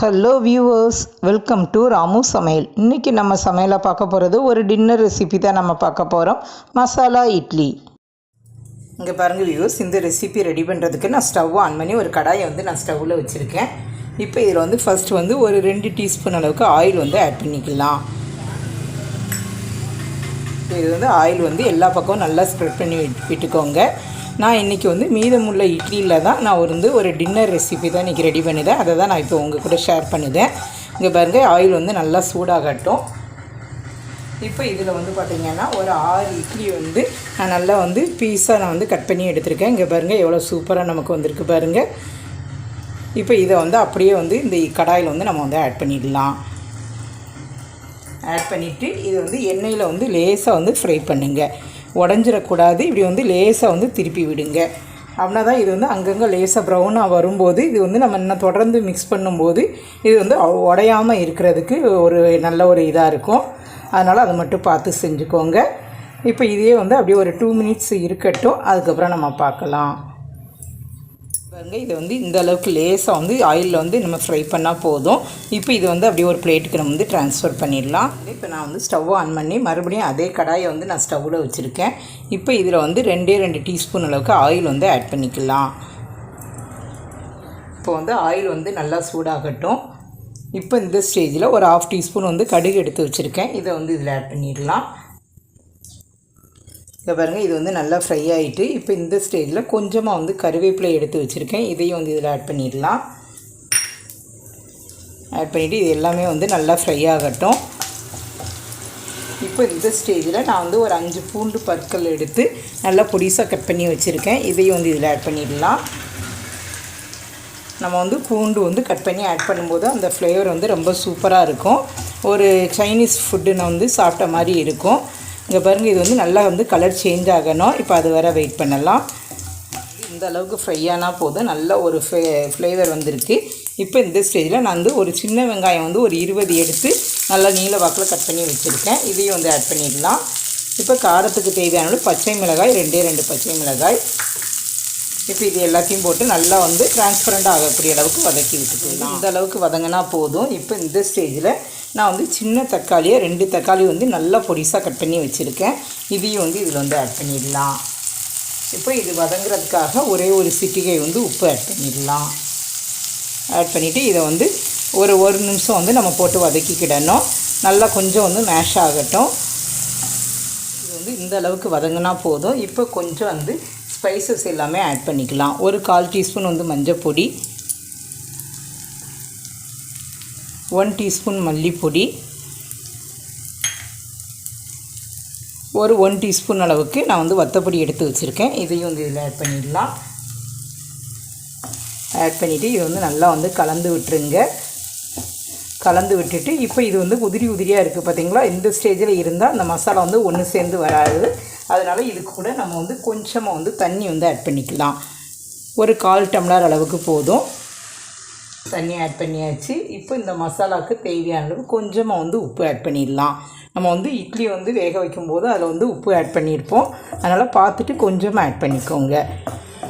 Hello viewers welcome to Ramu Samayal இன்றைக்கி நம்ம சமையலை பார்க்க போகிறது ஒரு டின்னர் ரெசிபி தான் நம்ம பார்க்க போகிறோம் மசாலா இட்லி. இங்கே பாருங்கள் வியூவர்ஸ் இந்த ரெசிபி ரெடி பண்ணுறதுக்கு நான் ஸ்டவ் ஆன் பண்ணி ஒரு கடாயை வந்து நான் ஸ்டவ்வில் வச்சுருக்கேன். இப்போ இதில் வந்து ஃபர்ஸ்ட் வந்து ஒரு ரெண்டு டீஸ்பூன் அளவுக்கு ஆயில் வந்து ஆட் பண்ணிக்கலாம். இது வந்து ஆயில் வந்து எல்லா பக்கமும் நல்லா ஸ்ப்ரெட் பண்ணி விட்டுக்கோங்க. நான் இன்றைக்கி வந்து மீதமுள்ள இட்லியில் தான் நான் வந்து ஒரு டின்னர் ரெசிபி தான் இன்றைக்கி ரெடி பண்ணிதேன். அதை தான் நான் இப்போ உங்கள் கூட ஷேர் பண்ணுதேன். இங்கே பாருங்கள் ஆயில் வந்து நல்லா சூடாகட்டும். இப்போ இதில் வந்து பார்த்திங்கன்னா ஒரு ஆறு இட்லி வந்து நான் நல்லா வந்து பீஸாக நான் வந்து கட் பண்ணி எடுத்திருக்கேன். இங்கே பாருங்கள் எவ்வளோ சூப்பராக நமக்கு வந்திருக்கு பாருங்கள் இப்போ இதை வந்து அப்படியே வந்து இந்த கடாயில் வந்து நம்ம வந்து ஆட் பண்ணிடலாம். ஆட் பண்ணிவிட்டு இது வந்து எண்ணெயில் வந்து லேசாக வந்து ஃப்ரை பண்ணுங்கள் உடஞ்சிடக்கூடாது. இப்படி வந்து லேசாக வந்து திருப்பி விடுங்க. அப்படின்னா தான் இது வந்து அங்கங்கே லேசாக ப்ரௌனாக வரும்போது இது வந்து நம்ம இன்னும் தொடர்ந்து மிக்ஸ் பண்ணும்போது இது வந்து உடையாமல் இருக்கிறதுக்கு ஒரு நல்ல ஒரு இதாக இருக்கும். அதனால் அதை மட்டும் பார்த்து செஞ்சுக்கோங்க. இப்போ இதே வந்து அப்படியே ஒரு டூ மினிட்ஸ் இருக்கட்டும். அதுக்கப்புறம் நம்ம பார்க்கலாம். பாருங்க இது வந்து இந்த அளவுக்கு லேசாக வந்து ஆயிலில் வந்து நம்ம ஃப்ரை பண்ணால் போதும். இப்போ இது வந்து அப்படியே ஒரு பிளேட்டுக்கு நம்ம வந்து ட்ரான்ஸ்ஃபர் பண்ணிடலாம். இப்போ நான் வந்து ஸ்டவ் ஆன் பண்ணி மறுபடியும் அதே கடாயை வந்து நான் ஸ்டவ்வில் வச்சுருக்கேன். இப்போ இதில் வந்து ரெண்டே ரெண்டு டீஸ்பூன் அளவுக்கு ஆயில் வந்து ஆட் பண்ணிக்கலாம். இப்போ வந்து ஆயில் வந்து நல்லா சூடாகட்டும். இப்போ இந்த ஸ்டேஜில் ஒரு ஆஃப் டீஸ்பூன் வந்து கடுகு எடுத்து வச்சுருக்கேன். இதை வந்து இதில் ஆட் பண்ணிடலாம். இதை பாருங்கள் இது வந்து நல்லா ஃப்ரை ஆகிட்டு இப்போ இந்த ஸ்டேஜில் கொஞ்சமாக வந்து கருவேப்பிலை எடுத்து வச்சுருக்கேன். இதையும் வந்து இதில் ஆட் பண்ணிடலாம். ஆட் பண்ணிவிட்டு இது எல்லாமே வந்து நல்லா ஃப்ரை ஆகட்டும். இப்போ இந்த ஸ்டேஜில் நான் வந்து ஒரு அஞ்சு பூண்டு பற்கள் எடுத்து நல்லா பொடிசாக கட் பண்ணி வச்சுருக்கேன். இதையும் வந்து இதில் ஆட் பண்ணிடலாம். நம்ம வந்து பூண்டு வந்து கட் பண்ணி ஆட் பண்ணும்போது அந்த ஃப்ளேவர் வந்து ரொம்ப சூப்பராக இருக்கும். ஒரு சைனீஸ் ஃபுட்டு நான் வந்து சாப்பிட்ட மாதிரி இருக்கும். இங்கே பாருங்கள் இது வந்து நல்லா வந்து கலர் சேஞ்ச் ஆகணும். இப்போ அது வர வெயிட் பண்ணலாம். இந்த அளவுக்கு ஃப்ரை போதும். நல்ல ஒரு ஃபே ஃப்ளேவர் வந்திருக்கு. இப்போ இந்த ஸ்டேஜில் நான் வந்து ஒரு சின்ன வெங்காயம் வந்து ஒரு இருபது எடுத்து நல்லா நீல வாக்கில் கட் பண்ணி வச்சுருக்கேன். இதையும் வந்து ஆட் பண்ணிடலாம். இப்போ காரத்துக்கு தேவையான பச்சை மிளகாய் ரெண்டே ரெண்டு பச்சை மிளகாய். இப்போ இது எல்லாத்தையும் போட்டு நல்லா வந்து டிரான்ஸ்பரண்ட் ஆகக்கூடிய அளவுக்கு வதக்கி விட்டுக்கலாம். இந்த அளவுக்கு வதங்கினா போதும். இப்போ இந்த ஸ்டேஜில் நான் வந்து சின்ன தக்காளியை ரெண்டு தக்காளி வந்து நல்லா பொடிசாக கட் பண்ணி வச்சுருக்கேன். இதையும் வந்து இதில் வந்து ஆட் பண்ணிடலாம். இப்போ இது வதங்குறதுக்காக ஒரே ஒரு சிட்டிகை வந்து உப்பு ஆட் பண்ணிடலாம். ஆட் பண்ணிவிட்டு இதை வந்து ஒரு ஒரு நிமிஷம் வந்து நம்ம போட்டு வதக்கிக்கிடணும். நல்லா கொஞ்சம் வந்து மேஷ் ஆகட்டும். இது வந்து இந்த அளவுக்கு வதங்கினா போதும். இப்போ கொஞ்சம் வந்து ஸ்பைசஸ் எல்லாமே ஆட் பண்ணிக்கலாம். ஒரு கால் டீஸ்பூன் வந்து மஞ்சள் பொடி ஒன் டீஸ்பூன் மல்லிப்பொடி. ஒரு ஒன் டீஸ்பூன் அளவுக்கு நான் வந்து வத்தப்பொடி எடுத்து வச்சுருக்கேன். இதையும் வந்து இதில் ஆட் பண்ணிடலாம். ஆட் பண்ணிவிட்டு இது வந்து நல்லா வந்து கலந்து விட்டுருங்க. கலந்து விட்டுட்டு இப்போ இது வந்து உதிரி உதிரியாக இருக்குது பார்த்தீங்களா? இந்த ஸ்டேஜில் இருந்தால் அந்த மசாலா வந்து ஒன்று சேர்ந்து வராது. அதனால் இது கூட நம்ம வந்து கொஞ்சமாக வந்து தண்ணி வந்து ஆட் பண்ணிக்கலாம். ஒரு கால் டம்ளர் அளவுக்கு போதும். தண்ணி ஆட் பண்ணியாச்சு. இப்போ இந்த மசாலாவுக்கு தேவையான அளவு கொஞ்சமாக வந்து உப்பு ஆட் பண்ணிடலாம். நம்ம வந்து இட்லி வந்து வேக வைக்கும்போது அதில் வந்து உப்பு ஆட் பண்ணியிருப்போம் அதனால் பார்த்துட்டு கொஞ்சமாக ஆட் பண்ணிக்கோங்க.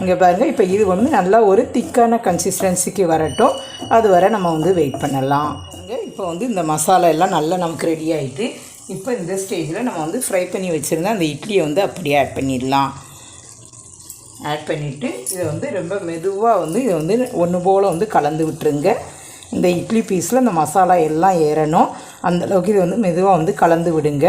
இங்கே பாருங்கள் இப்போ இது வந்து நல்லா ஒரு திக்கான கன்சிஸ்டன்சிக்கு வரட்டும். அது வரை நம்ம வந்து வெயிட் பண்ணலாம். இப்போ வந்து இந்த மசாலா எல்லாம் நல்லா நமக்கு ரெடி ஆகிட்டு இப்போ இந்த ஸ்டேஜில் நம்ம வந்து ஃப்ரை பண்ணி வச்சுருந்தா அந்த இட்லியை வந்து அப்படியே ஆட் பண்ணிடலாம். ஆட் பண்ணிவிட்டு இதை வந்து ரொம்ப மெதுவாக வந்து இதை வந்து ஒன்று போல் வந்து கலந்து விட்டுருங்க. இந்த இட்லி பீஸில் இந்த மசாலா எல்லாம் ஏறணும். அந்தளவுக்கு இது வந்து மெதுவாக வந்து கலந்து விடுங்க.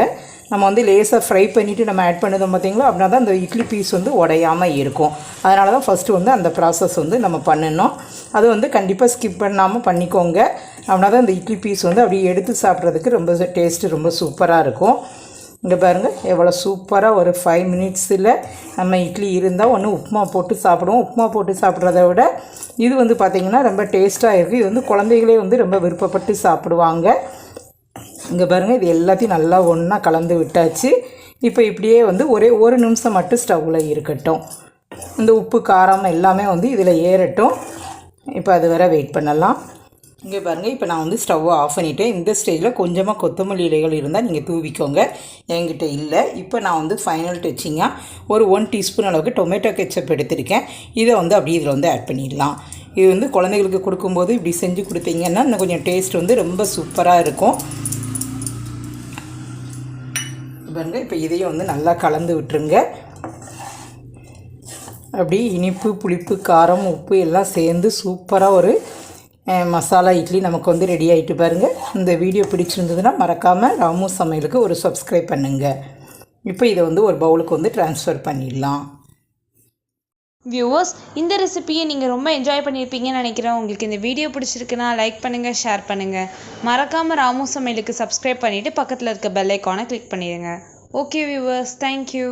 நம்ம வந்து லேசாக ஃப்ரை பண்ணிவிட்டு நம்ம ஆட் பண்ணதும் பார்த்திங்களா அப்படின்னா தான் அந்த இட்லி பீஸ் வந்து உடையாமல் இருக்கும். அதனால தான் ஃபஸ்ட்டு வந்து அந்த ப்ராசஸ் வந்து நம்ம பண்ணணும். அது வந்து கண்டிப்பாக ஸ்கிப் பண்ணாமல் பண்ணிக்கோங்க. அப்படின்னா தான் இந்த இட்லி பீஸ் வந்து அப்படியே எடுத்து சாப்பிட்றதுக்கு ரொம்ப டேஸ்ட்டு ரொம்ப சூப்பராக இருக்கும். இங்கே பாருங்கள் எவ்வளோ சூப்பராக ஒரு ஃபைவ் மினிட்ஸில் நம்ம இட்லி இருந்தால் ஒன்று உப்புமா போட்டு சாப்பிடுவோம். உப்புமா போட்டு சாப்பிட்றத விட இது வந்து பார்த்திங்கன்னா ரொம்ப டேஸ்ட்டாக இருக்குது இது வந்து குழந்தைகளே வந்து ரொம்ப விருப்பப்பட்டு சாப்பிடுவாங்க. இங்கே பாருங்கள் இது எல்லாத்தையும் நல்லா ஒன்றா கலந்து விட்டாச்சு. இப்போ இப்படியே வந்து ஒரே ஒரு நிமிஷம் மட்டும் ஸ்டவ்வில் இருக்கட்டும். இந்த உப்பு காரம் எல்லாமே வந்து இதில் ஏறட்டும். இப்போ அது வரை வெயிட் பண்ணலாம். இங்கே பாருங்கள் இப்போ நான் வந்து ஸ்டவ்வை ஆஃப் பண்ணிவிட்டேன் இந்த ஸ்டேஜில் கொஞ்சமாக கொத்தமல்லி இலைகள் இருந்தால் நீங்கள் தூவிக்கோங்க. என்கிட்ட இல்லை. இப்போ நான் வந்து ஃபைனல் டச்சிங்காக ஒரு ஒன் டீஸ்பூன் அளவுக்கு டொமேட்டோ கெச்சப் எடுத்திருக்கேன். இதை வந்து அப்படியே இதில் வந்து ஆட் பண்ணிடலாம். இது வந்து குழந்தைகளுக்கு கொடுக்கும்போது இப்படி செஞ்சு கொடுத்தீங்கன்னா இன்னும் கொஞ்சம் டேஸ்ட் வந்து ரொம்ப சூப்பராக இருக்கும். பாருங்க இப்போ இதையும் வந்து நல்லா கலந்து விட்டுருங்க. அப்படி இனிப்பு புளிப்பு காரம் உப்பு எல்லாம் சேர்ந்து சூப்பராக ஒரு மசாலா இட்லி நமக்கு வந்து ரெடி ஆகிட்டு பாருங்கள் இந்த வீடியோ பிடிச்சிருந்ததுன்னா மறக்காமல் ராமு சமையலுக்கு ஒரு சப்ஸ்கிரைப் பண்ணுங்கள் இப்போ இதை வந்து ஒரு பவுலுக்கு வந்து ட்ரான்ஸ்ஃபர் பண்ணிடலாம். வியூவர்ஸ் இந்த ரெசிபியை நீங்கள் ரொம்ப என்ஜாய் பண்ணியிருப்பீங்கன்னு நினைக்கிறேன். உங்களுக்கு இந்த வீடியோ பிடிச்சிருக்குன்னா லைக் பண்ணுங்கள் ஷேர் பண்ணுங்கள் மறக்காமல் ராமு சமையலுக்கு சப்ஸ்கிரைப் பண்ணிவிட்டு பக்கத்தில் இருக்க பெல் ஐக்கானை கிளிக் பண்ணிடுங்க. Okay viewers thank you